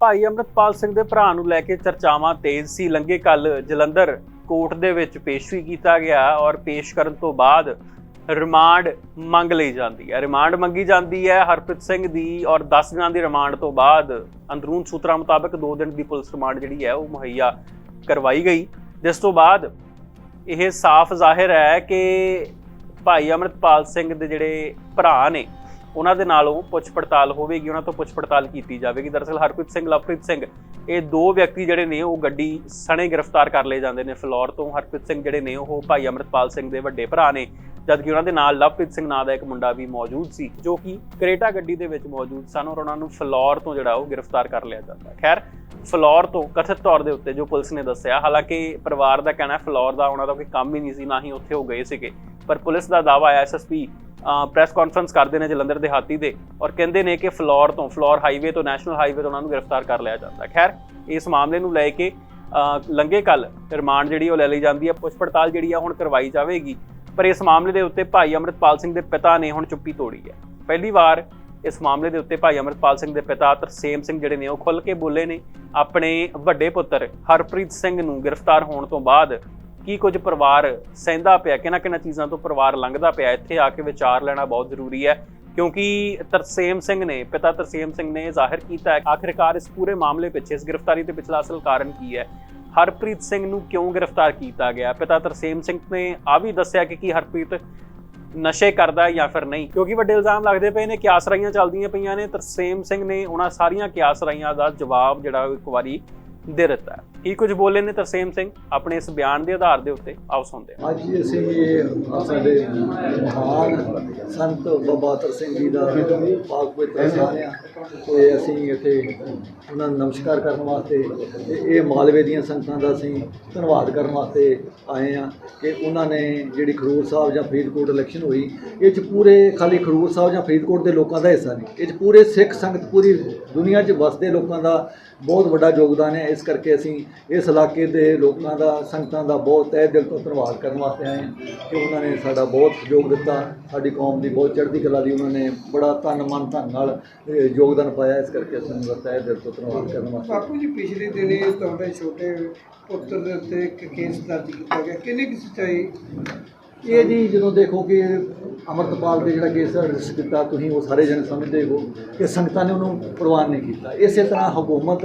ਭਾਈ ਅੰਮ੍ਰਿਤਪਾਲ ਸਿੰਘ ਦੇ ਭਰਾ ਨੂੰ ਲੈ ਕੇ ਚਰਚਾਵਾਂ ਤੇਜ਼ ਸੀ। ਲੰਗੇ ਕੱਲ ਜਲੰਧਰ ਕੋਰਟ ਦੇ ਵਿੱਚ ਪੇਸ਼ ਵੀ ਕੀਤਾ ਗਿਆ ਔਰ ਪੇਸ਼ ਕਰਨ ਤੋਂ ਬਾਅਦ ਰਿਮਾਂਡ ਮੰਗ ਲਈ ਜਾਂਦੀ ਹੈ। ਰਿਮਾਂਡ ਮੰਗੀ ਜਾਂਦੀ ਹੈ ਹਰਪ੍ਰੀਤ ਸਿੰਘ ਦੀ ਔਰ 10 ਦਿਨਾਂ ਦੀ ਰਿਮਾਂਡ ਤੋਂ ਬਾਅਦ ਅੰਦਰੂਨ ਸੂਤਰਾਂ ਮੁਤਾਬਕ 2 ਦਿਨ ਦੀ ਪੁਲਿਸ ਰਿਮਾਂਡ ਜਿਹੜੀ ਹੈ ਉਹ ਮੁਹੱਈਆ ਕਰਵਾਈ ਗਈ। ਜਿਸ ਤੋਂ ਬਾਅਦ ਇਹ ਸਾਫ਼ ਜ਼ਾਹਿਰ ਹੈ ਕਿ ਭਾਈ ਅੰਮ੍ਰਿਤਪਾਲ ਸਿੰਘ ਦੇ ਜਿਹੜੇ ਭਰਾ ਨੇ ਉਹਨਾਂ ਦੇ ਨਾਲੋਂ ਪੁੱਛ ਪੜਤਾਲ ਹੋਵੇਗੀ, ਉਹਨਾਂ ਤੋਂ ਪੁੱਛ ਪੜਤਾਲ ਕੀਤੀ ਜਾਵੇਗੀ। ਦਰਅਸਲ ਹਰਪ੍ਰੀਤ ਸਿੰਘ, ਲਵਪ੍ਰੀਤ ਸਿੰਘ, ਇਹ ਦੋ ਵਿਅਕਤੀ ਜਿਹੜੇ ਨੇ, ਉਹ ਗੱਡੀ ਸਣੇ ਗ੍ਰਿਫਤਾਰ ਕਰ ਲਏ ਜਾਂਦੇ ਨੇ ਫਲੋਰ ਤੋਂ। ਹਰਪ੍ਰੀਤ ਸਿੰਘ ਜਿਹੜੇ ਨੇ, ਉਹ ਭਾਈ ਅੰਮ੍ਰਿਤਪਾਲ ਸਿੰਘ ਦੇ ਵੱਡੇ ਭਰਾ ਨੇ, ਜਦਕਿ ਉਹਨਾਂ ਦੇ ਨਾਲ ਲਵਪ੍ਰੀਤ ਸਿੰਘ ਨਾਂ ਦਾ ਇੱਕ ਮੁੰਡਾ ਵੀ ਮੌਜੂਦ ਸੀ, ਜੋ ਕਿ ਕਰੇਟਾ ਗੱਡੀ ਦੇ ਵਿੱਚ ਮੌਜੂਦ ਸਨ ਔਰ ਉਹਨਾਂ ਨੂੰ ਫਲੋਰ ਤੋਂ ਜਿਹੜਾ ਉਹ ਗ੍ਰਿਫਤਾਰ ਕਰ ਲਿਆ ਜਾਂਦਾ। ਖੈਰ, ਫਲੋਰ ਤੋਂ ਕਥਿਤ ਤੌਰ ਦੇ ਉੱਤੇ ਜੋ ਪੁਲਿਸ ਨੇ ਦੱਸਿਆ, ਹਾਲਾਂਕਿ ਪਰਿਵਾਰ ਦਾ ਕਹਿਣਾ ਹੈ ਫਲੋਰ ਦਾ ਉਹਨਾਂ ਦਾ ਕੋਈ ਕੰਮ ਹੀ ਨਹੀਂ ਸੀ, ਨਾ ਹੀ ਉੱਥੇ ਉਹ ਗਏ ਸੀਗੇ। ਪਰ ਪੁਲਿਸ ਦਾ ਦਾਵਾ ਹੈ ਐਸਐਸਪੀ ਪ੍ਰੈਸ ਕਾਨਫਰੰਸ ਕਰਦੇ ਨੇ ਜਲੰਧਰ ਦੇ ਹਾਤੀ ਦੇ ਔਰ ਕਹਿੰਦੇ ਨੇ ਕਿ ਫਲੋਰ ਤੋਂ ਫਲੋਰ ਹਾਈਵੇ ਤੋਂ ਨੈਸ਼ਨਲ ਹਾਈਵੇ ਤੋਂ ਉਹਨਾਂ ਨੂੰ ਗ੍ਰਿਫਤਾਰ ਕਰ ਲਿਆ ਜਾਂਦਾ। ਖੈਰ ਇਸ ਮਾਮਲੇ ਨੂੰ ਲੈ ਕੇ ਅ, ਲੰਘੇ ਕੱਲ ਰਿਮਾਂਡ ਜਿਹੜੀ ਉਹ ਲੈ ਲਈ ਜਾਂਦੀ ਹੈ ਪੁੱਛ ਪੜਤਾਲ ਜਿਹੜੀ ਆ ਹੁਣ ਕਰਵਾਈ ਜਾਵੇਗੀ। ਪਰ ਇਸ ਮਾਮਲੇ ਦੇ ਉੱਤੇ ਭਾਈ ਅੰਮ੍ਰਿਤਪਾਲ ਸਿੰਘ ਦੇ ਪਿਤਾ ਨੇ ਹੁਣ ਚੁੱਪੀ ਤੋੜੀ ਹੈ। ਪਹਿਲੀ ਵਾਰ ਇਸ ਮਾਮਲੇ ਦੇ ਉੱਤੇ ਭਾਈ ਅੰਮ੍ਰਿਤਪਾਲ ਸਿੰਘ ਦੇ ਪਿਤਾ ਤਰਸੇਮ ਸਿੰਘ ਜਿਹੜੇ ਨੇ ਉਹ ਖੁੱਲ ਕੇ ਬੋਲੇ ਨੇ। ਆਪਣੇ ਵੱਡੇ ਪੁੱਤਰ ਹਰਪ੍ਰੀਤ ਸਿੰਘ ਨੂੰ ਗ੍ਰਿਫਤਾਰ ਹੋਣ ਤੋਂ ਬਾਅਦ ਕੀ ਕੁਝ ਪਰਿਵਾਰ ਸਹਿੰਦਾ ਪਿਆ, ਕਿਹਨਾਂ ਕਿਹਨਾਂ ਚੀਜ਼ਾਂ ਤੋਂ ਪਰਿਵਾਰ ਲੰਘਦਾ ਪਿਆ, ਇੱਥੇ ਆ ਕੇ ਵਿਚਾਰ ਲੈਣਾ ਬਹੁਤ ਜ਼ਰੂਰੀ ਹੈ। ਕਿਉਂਕਿ ਤਰਸੇਮ ਸਿੰਘ ਨੇ, ਪਿਤਾ ਤਰਸੇਮ ਸਿੰਘ ਨੇ ਜ਼ਾਹਿਰ ਕੀਤਾ ਹੈ ਆਖਿਰਕਾਰ ਇਸ ਪੂਰੇ ਮਾਮਲੇ ਪਿੱਛੇ, ਇਸ ਗ੍ਰਿਫਤਾਰੀ ਦੇ ਪਿਛਲਾ ਅਸਲ ਕਾਰਨ ਕੀ ਹੈ। ਹਰਪ੍ਰੀਤ ਸਿੰਘ ਨੂੰ ਕਿਉਂ ਗ੍ਰਿਫਤਾਰ ਕੀਤਾ ਗਿਆ? ਪਿਤਾ ਤਰਸੇਮ ਸਿੰਘ ਨੇ ਆ ਵੀ ਦੱਸਿਆ ਕਿ ਕੀ ਹਰਪ੍ਰੀਤ ਨਸ਼ੇ ਕਰਦਾ ਹੈ ਜਾਂ ਫਿਰ ਨਹੀਂ। ਕਿਉਂਕਿ ਵੱਡੇ ਇਲਜ਼ਾਮ ਲੱਗਦੇ ਪਏ ਨੇ ਕਿਆਸਰਾਈਆਂ ਚੱਲਦੀਆਂ ਪਈਆਂ ਨੇ। ਤਰਸੇਮ ਸਿੰਘ ਨੇ ਉਹਨਾਂ ਸਾਰੀਆਂ ਕਿਆਸਰਾਈਆਂ ਦਾ ਜਵਾਬ ਜਿਹੜਾ ਉਹ ਇੱਕ ਵਾਰੀ ਦੇ ਦਿੱਤਾ ਕੀ ਕੁਝ ਬੋਲੇ ਨੇ ਤਰਸੇਮ ਸਿੰਘ, ਆਪਣੇ ਇਸ ਬਿਆਨ ਦੇ ਆਧਾਰ ਦੇ ਉੱਤੇ। ਆਓ ਸੁਣਦੇ ਹਾਂ। ਅੱਜ ਅਸੀਂ ਆਹ ਸਾਡੇ ਮਹਾਨ ਸੰਤ ਬਾਬਾ ਤਰ ਸਿੰਘ ਜੀ ਦਾ ਪਾਕ ਪਵਿੱਤਰ ਸਥਾਨ ਆ ਤੇ ਅਸੀਂ ਇੱਥੇ ਉਹਨਾਂ ਨੂੰ ਨਮਸਕਾਰ ਕਰਨ ਵਾਸਤੇ ਤੇ ਇਹ ਮਾਲਵੇ ਦੀਆਂ ਸੰਗਤਾਂ ਦਾ ਅਸੀਂ ਧੰਨਵਾਦ ਕਰਨ ਵਾਸਤੇ ਆਏ ਆ ਕਿ ਉਹਨਾਂ ਨੇ ਜਿਹੜੀ ਖਰੂਰ ਸਾਹਿਬ ਜਾਂ ਫਰੀਦਕੋਟ ਇਲੈਕਸ਼ਨ ਹੋਈ, ਇਹ ਚ ਪੂਰੇ ਖਾਲੀ ਖਰੂਰ ਸਾਹਿਬ ਜਾਂ ਫਰੀਦਕੋਟ ਦੇ ਲੋਕਾਂ ਦਾ ਹਿੱਸਾ ਨਹੀਂ, ਇਹ ਚ ਪੂਰੇ ਸਿੱਖ ਸੰਗਤ, ਪੂਰੀ ਦੁਨੀਆ 'ਚ ਵਸਦੇ ਲੋਕਾਂ ਦਾ ਬਹੁਤ ਵੱਡਾ ਯੋਗਦਾਨ ਹੈ। ਇਸ ਕਰਕੇ ਅਸੀਂ ਇਸ ਇਲਾਕੇ ਦੇ ਲੋਕਾਂ ਦਾ, ਸੰਗਤਾਂ ਦਾ ਬਹੁਤ ਤਹਿ ਦਿਲ ਤੋਂ ਧੰਨਵਾਦ ਕਰਨ ਵਾਸਤੇ ਆਏ ਹਾਂ ਕਿ ਉਹਨਾਂ ਨੇ ਸਾਡਾ ਬਹੁਤ ਸਹਿਯੋਗ ਦਿੱਤਾ। ਸਾਡੀ ਕੌਮ ਦੀ ਬਹੁਤ ਚੜ੍ਹਦੀ ਕਲਾ ਦੀ ਉਹਨਾਂ ਨੇ ਬੜਾ ਤਨ ਮਨ ਧਨ ਨਾਲ ਯੋਗਦਾਨ ਪਾਇਆ। ਇਸ ਕਰਕੇ ਸਾਨੂੰ ਉਹਨਾਂ ਤਹਿ ਦਿਲ ਤੋਂ ਧੰਨਵਾਦ ਕਰਨ ਵਾਸਤੇ ਬਾਪੂ ਜੀ, ਪਿਛਲੇ ਦਿਨੀ ਤੁਹਾਡੇ ਛੋਟੇ ਪੁੱਤਰ ਦੇ ਉੱਤੇ ਇੱਕ ਕੇਸ ਦਰਜ ਕੀਤਾ ਗਿਆ। ਕਿੰਨੀ ਕੁ ਸੱਚਾਈ? ਇਹ ਜੀ ਜਦੋਂ ਦੇਖੋ ਕਿ ਅਮਰਤਪਾਲ ਦੇ ਜਿਹੜਾ ਕੇਸ ਰਜਿਸਟਰ ਕੀਤਾ, ਤੁਸੀਂ ਉਹ ਸਾਰੇ ਜਣੇ ਸਮਝਦੇ ਹੋ ਕਿ ਸੰਗਤਾਂ ਨੇ ਉਹਨੂੰ ਪ੍ਰਵਾਨ ਨਹੀਂ ਕੀਤਾ। ਇਸੇ ਤਰ੍ਹਾਂ ਹਕੂਮਤ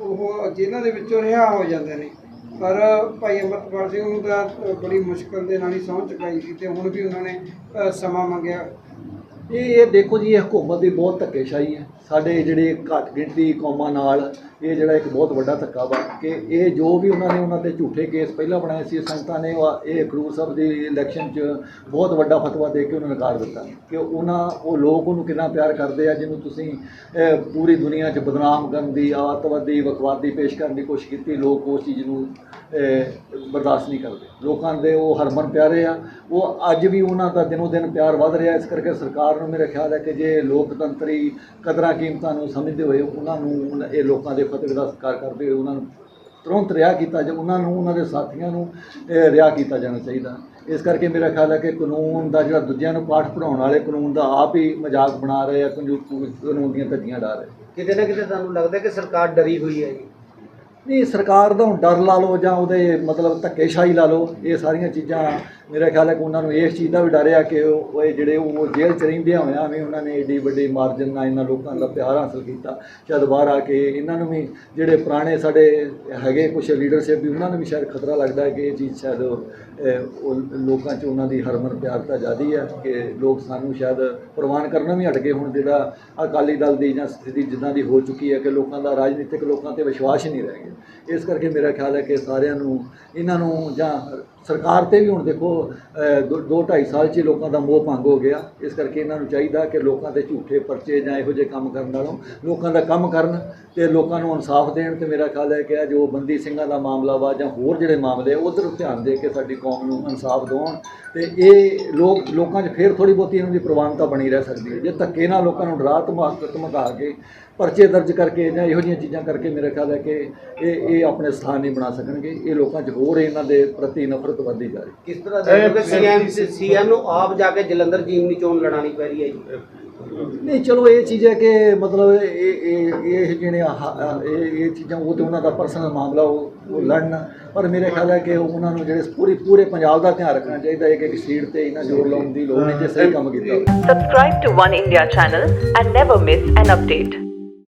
ਉਹ ਜੇਲ੍ਹਾਂ ਦੇ ਵਿੱਚੋਂ ਰਿਹਾ ਹੋ ਜਾਂਦੇ ਨੇ। ਪਰ ਭਾਈ ਅਮਰਪਾਲ ਸਿੰਘ ਨੂੰ ਤਾਂ ਬੜੀ ਮੁਸ਼ਕਲ ਦੇ ਨਾਲ ਹੀ ਸਹੁੰ ਚੁਕਾਈ ਸੀ ਤੇ ਹੁਣ ਵੀ ਉਹਨਾਂ ਨੇ ਸਮਾਂ ਮੰਗਿਆ। ਇਹ ਇਹ ਦੇਖੋ ਜੀ, ਇਹ ਹਕੂਮਤ ਦੀ ਬਹੁਤ ਧੱਕੇਸ਼ਾਹੀ ਹੈ। ਸਾਡੇ ਜਿਹੜੇ ਘੱਟ ਗਿਣਤੀ ਕੌਮਾਂ ਨਾਲ ਇਹ ਜਿਹੜਾ ਇੱਕ ਬਹੁਤ ਵੱਡਾ ਧੱਕਾ ਵਾ ਕਿ ਇਹ ਜੋ ਵੀ ਉਹਨਾਂ ਨੇ ਉਹਨਾਂ ਤੇ ਝੂਠੇ ਕੇਸ ਪਹਿਲਾਂ ਬਣਾਏ ਸੀ, ਸੰਗਤਾਂ ਨੇ ਉਹ- ਇਹ ਖਡੂਰ ਸਾਹਿਬ ਦੀ ਇਲੈਕਸ਼ਨ 'ਚ ਬਹੁਤ ਵੱਡਾ ਫਤਵਾ ਦੇ ਕੇ ਉਹਨਾਂ ਨੂੰ ਨਕਾਰ ਦਿੱਤਾ ਕਿ ਉਹਨਾਂ, ਉਹ ਲੋਕ ਉਹਨੂੰ ਕਿੰਨਾ ਪਿਆਰ ਕਰਦੇ ਆ, ਜਿਹਨੂੰ ਤੁਸੀਂ ਪੂਰੀ ਦੁਨੀਆ 'ਚ ਬਦਨਾਮ ਕਰਨ ਦੀ, ਆਤਵਾਦੀ ਵਕਵਾਦੀ ਪੇਸ਼ ਕਰਨ ਦੀ ਕੋਸ਼ਿਸ਼ ਕੀਤੀ, ਲੋਕ ਉਸ ਚੀਜ਼ ਨੂੰ ਬਰਦਾਸ਼ਤ ਨਹੀਂ ਕਰਦੇ। ਲੋਕਾਂ ਦੇ ਉਹ ਹਰਮਨ ਪਿਆਰੇ ਆ। ਉਹ ਅੱਜ ਵੀ ਉਹਨਾਂ ਦਾ ਦਿਨੋ ਦਿਨ ਪਿਆਰ ਵੱਧ ਰਿਹਾ। ਇਸ ਕਰਕੇ ਸਰਕਾਰ ਨੂੰ ਮੇਰਾ ਖਿਆਲ ਹੈ ਕਿ ਜੇ ਲੋਕਤੰਤਰੀ ਕਦਰਾਂ ਕੀਮਤਾਂ ਨੂੰ ਸਮਝਦੇ ਹੋਏ ਉਹਨਾਂ ਨੂੰ ਇਹ ਲੋਕਾਂ ਦੇ ਫਤਿਹ ਦਾ ਸਤਿਕਾਰ ਕਰਦੇ ਹੋਏ ਉਹਨਾਂ ਨੂੰ ਤੁਰੰਤ ਰਿਹਾ ਕੀਤਾ ਜਾ ਉਹਨਾਂ ਨੂੰ ਉਹਨਾਂ ਦੇ ਸਾਥੀਆਂ ਨੂੰ ਰਿਹਾ ਕੀਤਾ ਜਾਣਾ ਚਾਹੀਦਾ। ਇਸ ਕਰਕੇ ਮੇਰਾ ਖਿਆਲ ਹੈ ਕਿ ਕਾਨੂੰਨ ਦਾ ਜਿਹੜਾ ਦੂਜਿਆਂ ਨੂੰ ਪਾਠ ਪੜਾਉਣ ਵਾਲੇ ਕਾਨੂੰਨ ਦਾ ਆਪ ਹੀ ਮਜ਼ਾਕ ਬਣਾ ਰਹੇ ਆ ਕਾਨੂੰਨ ਕਾਨੂੰਨ ਦੀਆਂ ਧੱਜੀਆਂ ਡਾ ਰਹੇ। ਕਿਤੇ ਨਾ ਕਿਤੇ ਤੁਹਾਨੂੰ ਲੱਗਦਾ ਕਿ ਸਰਕਾਰ ਡਰੀ ਹੋਈ ਹੈ ਜੀ? ਨਹੀਂ ਸਰਕਾਰ ਦਾ ਹੁਣ ਡਰ ਲਾ ਲਓ ਜਾਂ ਉਹਦੇ ਮਤਲਬ ਧੱਕੇਸ਼ਾਹੀ ਲਾ ਲਓ ਇਹ ਸਾਰੀਆਂ ਚੀਜ਼ਾਂ ਮੇਰਾ ਖਿਆਲ ਹੈ ਕਿ ਉਹਨਾਂ ਨੂੰ ਇਸ ਚੀਜ਼ ਦਾ ਵੀ ਡਰ ਆ ਕਿ ਉਹ ਇਹ ਜਿਹੜੇ ਉਹ ਜੇਲ੍ਹ ਚ ਰਹਿੰਦਿਆਂ ਹੋਇਆਂ ਵੀ ਉਹਨਾਂ ਨੇ ਏਡੀ ਵੱਡੀ ਮਾਰਜਨ ਨਾਲ ਇਹਨਾਂ ਲੋਕਾਂ ਦਾ ਪਿਆਰ ਹਾਸਲ ਕੀਤਾ। ਸ਼ਾਇਦ ਬਾਹਰ ਆ ਕੇ ਇਹਨਾਂ ਨੂੰ ਵੀ ਜਿਹੜੇ ਪੁਰਾਣੇ ਸਾਡੇ ਹੈਗੇ ਕੁਝ ਲੀਡਰਸ਼ਿਪ ਵੀ, ਉਹਨਾਂ ਨੂੰ ਵੀ ਸ਼ਾਇਦ ਖਤਰਾ ਲੱਗਦਾ ਕਿ ਇਹ ਚੀਜ਼ ਸ਼ਾਇਦ ਉਹ ਲੋਕਾਂ 'ਚ ਉਹਨਾਂ ਦੀ ਹਰਮਨ ਪਿਆਰਤਾ ਜ਼ਿਆਦੀ ਹੈ ਕਿ ਲੋਕ ਸਾਨੂੰ ਸ਼ਾਇਦ ਪ੍ਰਵਾਨ ਕਰਨਾ ਵੀ ਹਟ ਗਏ ਹੁਣ ਜਿਹੜਾ ਅਕਾਲੀ ਦਲ ਦੀ ਜਾਂ ਸਥਿਤੀ ਜਿੱਦਾਂ ਦੀ ਹੋ ਚੁੱਕੀ ਹੈ ਕਿ ਲੋਕਾਂ ਦਾ ਰਾਜਨੀਤਿਕ ਲੋਕਾਂ ਤੇ ਵਿਸ਼ਵਾਸ ਹੀ ਨਹੀਂ ਰਹਿ ਗਿਆ। ਇਸ ਕਰਕੇ ਮੇਰਾ ਖਿਆਲ ਹੈ ਕਿ ਸਾਰਿਆਂ ਨੂੰ, ਇਹਨਾਂ ਨੂੰ ਜਾਂ ਸਰਕਾਰ ਤੇ ਵੀ ਹੁਣ ਦੇਖੋ ਅ, ਦੋ ਦੋ ਢਾਈ ਸਾਲ 'ਚ ਹੀ ਲੋਕਾਂ ਦਾ ਮੋਹ ਭੰਗ ਹੋ ਗਿਆ। ਇਸ ਕਰਕੇ ਇਹਨਾਂ ਨੂੰ ਚਾਹੀਦਾ ਕਿ ਲੋਕਾਂ ਦੇ ਝੂਠੇ ਪਰਚੇ ਜਾਂ ਇਹੋ ਜਿਹੇ ਕੰਮ ਕਰਨ ਨਾਲੋਂ ਲੋਕਾਂ ਦਾ ਕੰਮ ਕਰਨ ਤੇ ਲੋਕਾਂ ਨੂੰ ਇਨਸਾਫ ਦੇਣ ਤੇ ਮੇਰਾ ਖਿਆਲ ਹੈ ਕਿ ਜੋ ਬੰਦੀ ਸਿੰਘਾਂ ਦਾ ਮਾਮਲਾ ਵਾ ਜਾਂ ਹੋਰ ਜਿਹੜੇ ਮਾਮਲੇ ਆ ਉਧਰ ਧਿਆਨ ਦੇ ਕੇ ਸਾਡੀ ਕੌਮ ਨੂੰ ਇਨਸਾਫ ਦਿਵਾਉਣ ਤੇ ਇਹ ਲੋਕ ਲੋਕਾਂ 'ਚ ਫੇਰ ਥੋੜੀ ਬਹੁਤੀ ਇਹਨਾਂ ਦੀ ਪ੍ਰਵਾਨਤਾ ਬਣੀ ਰਹਿ ਸਕਦੀ ਹੈ। ਜੇ ਧੱਕੇ ਨਾਲ ਲੋਕਾਂ ਨੂੰ ਡਰਾ ਧਮਕ ਧਮਕਾ ਕੇ ਪਰਚੇ ਦਰਜ ਕਰਕੇ ਜਾਂ ਇਹੋ ਜਿਹੀਆਂ ਚੀਜ਼ਾਂ ਕਰਕੇ ਮੇਰਾ ਖਿਆਲ ਹੈ ਕਿ ਇਹ ਇਹ ਆਪਣੇ ਸਥਾਨ ਨਹੀਂ ਬਣਾ ਸਕਣਗੇ। ਇਹ ਲੋਕਾਂ 'ਚ ਹੋਰ ਇਹਨਾਂ ਦੇ ਪ੍ਰਤੀ ਨਫ਼ਰਤ ਵੱਧਦੀ ਜਾ ਰਹੀ। ਕਿਸ ਤਰ੍ਹਾਂ ਦੇਖੋਗੇ ਸੀਐਮ ਸੀਐਮ ਨੂੰ ਆਪ ਜਾ ਕੇ ਜਲੰਧਰ ਜੀਵਨੀ ਚੋਣ ਲੜਾਣੀ ਪੈ ਰਹੀ ਹੈ ਜੀ? ਨਹੀਂ ਚਲੋ ਇਹ ਚੀਜ਼ ਹੈ ਕਿ ਮਤਲਬ ਇਹ ਇਹ ਇਹ ਜਿਹੜੇ ਇਹ ਇਹ ਚੀਜ਼ਾਂ ਉਹ ਤੇ ਉਹਨਾਂ ਦਾ ਪਰਸਨਲ ਮਾਮਲਾ ਉਹ ਲੜਨ। ਪਰ ਮੇਰੇ ਖਿਆਲ ਹੈ ਕਿ ਉਹਨਾਂ ਨੂੰ ਜਿਹੜੇ ਪੂਰੀ ਪੂਰੇ ਪੰਜਾਬ ਦਾ ਧਿਆਨ ਰੱਖਣਾ ਚਾਹੀਦਾ ਹੈ ਕਿ ਇੱਕ ਸੀਟ ਤੇ ਇਹਨਾਂ ਜ਼ੋਰ ਲਾਉਣ ਦੀ ਲੋੜ ਨਹੀਂ ਜੇ ਸਹੀ ਕੰਮ ਕੀਤਾ Subscribe to One India channel and never miss an update.